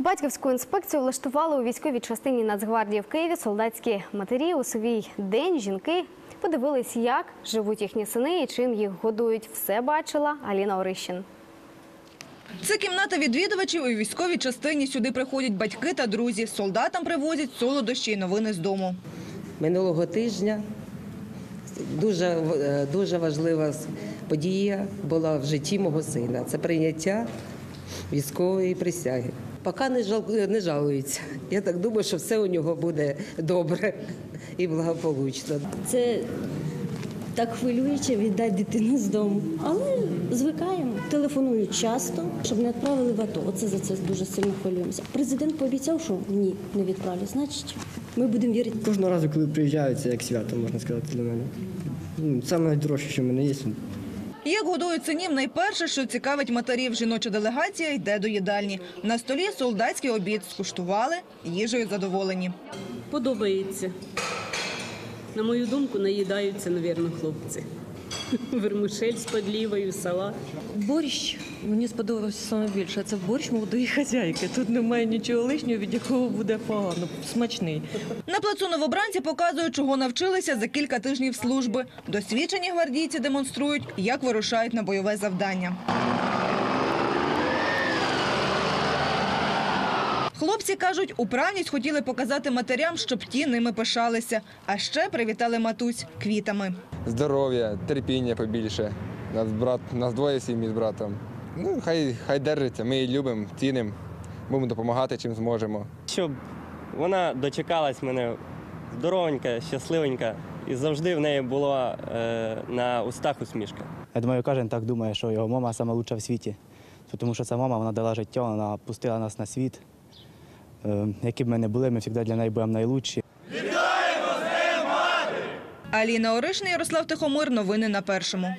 Батьківську інспекцію влаштували у військовій частині Нацгвардії в Києві солдатські матері. У свій день жінки подивились, як живуть їхні сини і чим їх годують. Все бачила Аліна Орищин. Це кімната відвідувачів у військовій частині. Сюди приходять батьки та друзі. Солдатам привозять солодощі і новини з дому. минулого тижня дуже, е, дуже важлива подія була в житті мого сина. Це прийняття військової присяги. Поки не, жал, не жалується. Я так думаю, що все у нього буде добре і благополучно. Це так хвилююче віддати дитину з дому. Але звикаємо. Телефонують часто, щоб не відправили в АТО. Оце за це дуже сильно хвилюємося. Президент пообіцяв, що ні, не відправлять. Значить, ми будемо вірити. Кожного разу, коли приїжджаю, це як свято, можна сказати, для мене. Ну, Це найдорожче, що в мене є. Як годують синів, найперше, що цікавить матерів, жіноча делегація йде до їдальні. На столі солдатський обід скуштували, їжею задоволені. Подобається. На мою думку, наїдаються, навірно, хлопці. Вермишель з подлівою, салат. Борщ мені сподобався саме більше. Це борщ молодої хазяйки. Тут немає нічого лишнього, від якого буде погано. Смачний. На плацу новобранці показують, чого навчилися за кілька тижнів служби. Досвідчені гвардійці демонструють, як вирушають на бойове завдання. Хлопці кажуть, управність хотіли показати матерям, щоб ті ними пишалися. А ще привітали матусь квітами. здоров'я, терпіння побільше. Нас брат, нас двоє сім'ї з братом. Ну, хай, хай держиться, ми її любимо, цінимо, будемо допомагати чим зможемо. щоб вона дочекалась мене здоровенька, щасливенька, і завжди в неї була е, на устах усмішка. Я думаю, кожен так думає, що його мама найкраща в світі. Тому що ця мама вона дала життя, вона пустила нас на світ. Е, Які б ми не були, ми завжди для неї будемо найкращі. Аліна Оришна, Ярослав Тихомир. Новини на першому.